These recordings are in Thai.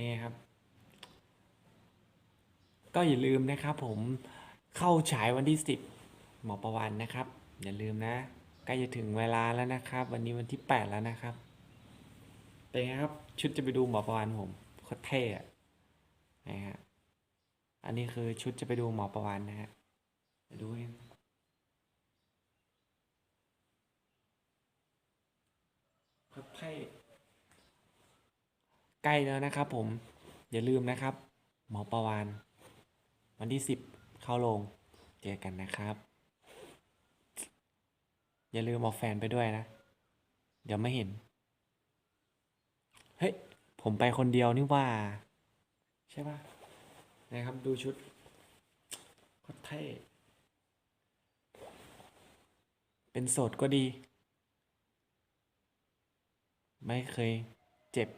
นี่ครับ ก็อย่าลืมนะครับผมเข้าฉายวันที่ 10 หมอประวันนะครับ อย่าลืมนะใกล้จะถึงเวลาแล้วนะครับ วันนี้วันที่ 8 แล้วนะครับ เป็นไงครับ ชุดจะไปดูหมอประวันผมโคตรเท่อะนะฮะอันนี้คือชุดจะไปดูหมอประวันนะฮะดูกันโคตรเท่ ใกล้แล้วนะครับผมอย่าลืมนะครับ หมอประวันวันที่ 10 เข้าโรงเจอกันนะครับ อย่าลืมเอาแฟนไปด้วยนะ เดี๋ยวไม่เห็น เฮ้ย ผมไปคนเดียวนี่ว่า ใช่ปะนะครับดูชุดโคตรเท่เป็นโสดก็ดี ไม่เคยเจ็บ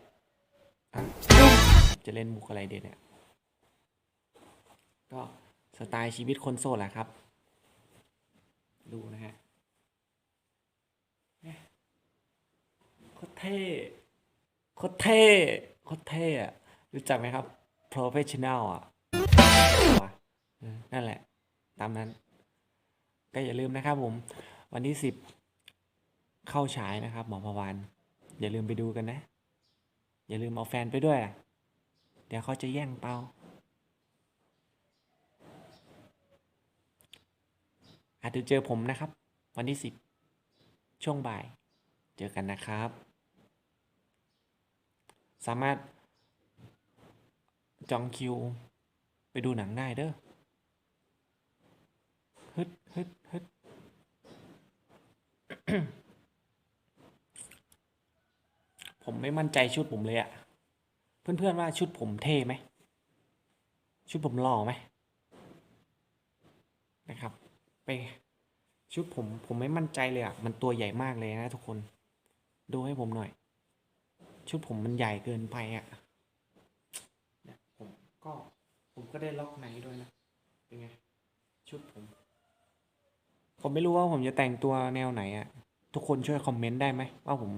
จะเล่นมุกอะไรเด็ดเนี่ย ก็สไตล์ชีวิตคนโสดแหละครับ ดูนะฮะเนี่ยโคตรเท่โคตรเท่โคตรเท่อะรู้จักไหมครับ professional อะวะเออนั่นแหละ ตามนั้น ก็อย่าลืมนะครับผม วันที่สิบเข้าฉายนะครับ หมอพวานอย่าลืมไปดูกันนะ อย่าลืมเอาแฟนไปด้วยอะเดี๋ยวเขาจะแย่งเปาอาจจะเจอผมนะครับ วันที่สิบช่วงบ่าย เจอกันนะครับ สามารถ จองคิว ไปดูหนังได้เด้อฮึดฮึดฮึด ผมไม่มั่นใจชุดผมเลยอะเพื่อนๆว่าชุดผมเท่ไหม ชุดผมหล่อไหมนะครับ ไปชุดผมผมไม่มั่นใจเลยอะมันตัวใหญ่มากเลยนะทุกคน ดูให้ผมหน่อย ชุดผมมันใหญ่เกินไปอะเนี่ยผมก็ผมก็ได้ล็อกในด้วยนะเป็นไงชุดผม ผมไม่รู้ว่าผมจะแต่งตัวแนวไหนอะทุกคนช่วยคอมเมนต์ได้ไหมว่าผม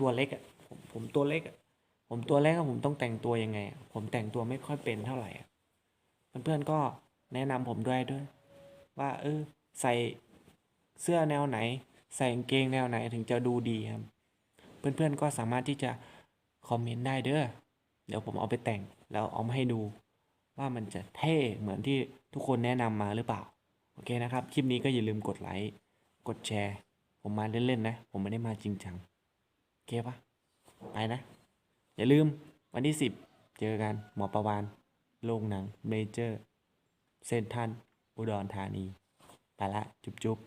ตัวเล็กอะ ผมผมตัวเล็กผมตัวเล็กผมต้องแต่งตัวยังไง ผมแต่งตัวไม่ค่อยเป็นเท่าไหร่อะเพื่อนๆก็แนะนำผมด้วยด้วย ว่าเออใส่เสื้อแนวไหน ใส่กางเกงแนวไหนถึงจะดูดีครับ เพื่อนๆก็สามารถที่จะคอมเมนต์ได้เด้อเดี๋ยวผมเอาไปแต่งแล้วเอามาให้ดู ว่ามันจะเท่เหมือนที่ทุกคนแนะนำมาหรือเปล่า โอเคนะครับ คลิปนี้ก็อย่าลืมกดไลค์ กดแชร์ ผมมาเล่นๆนะ ผมไม่ได้มาจริงจัง โอเคปะ ไปนะ อย่าลืมวันที่สิบเจอกัน หมอประวานโรงหนังเมเจอร์ เซนทันอุดรธานี ไปละ จุ๊บ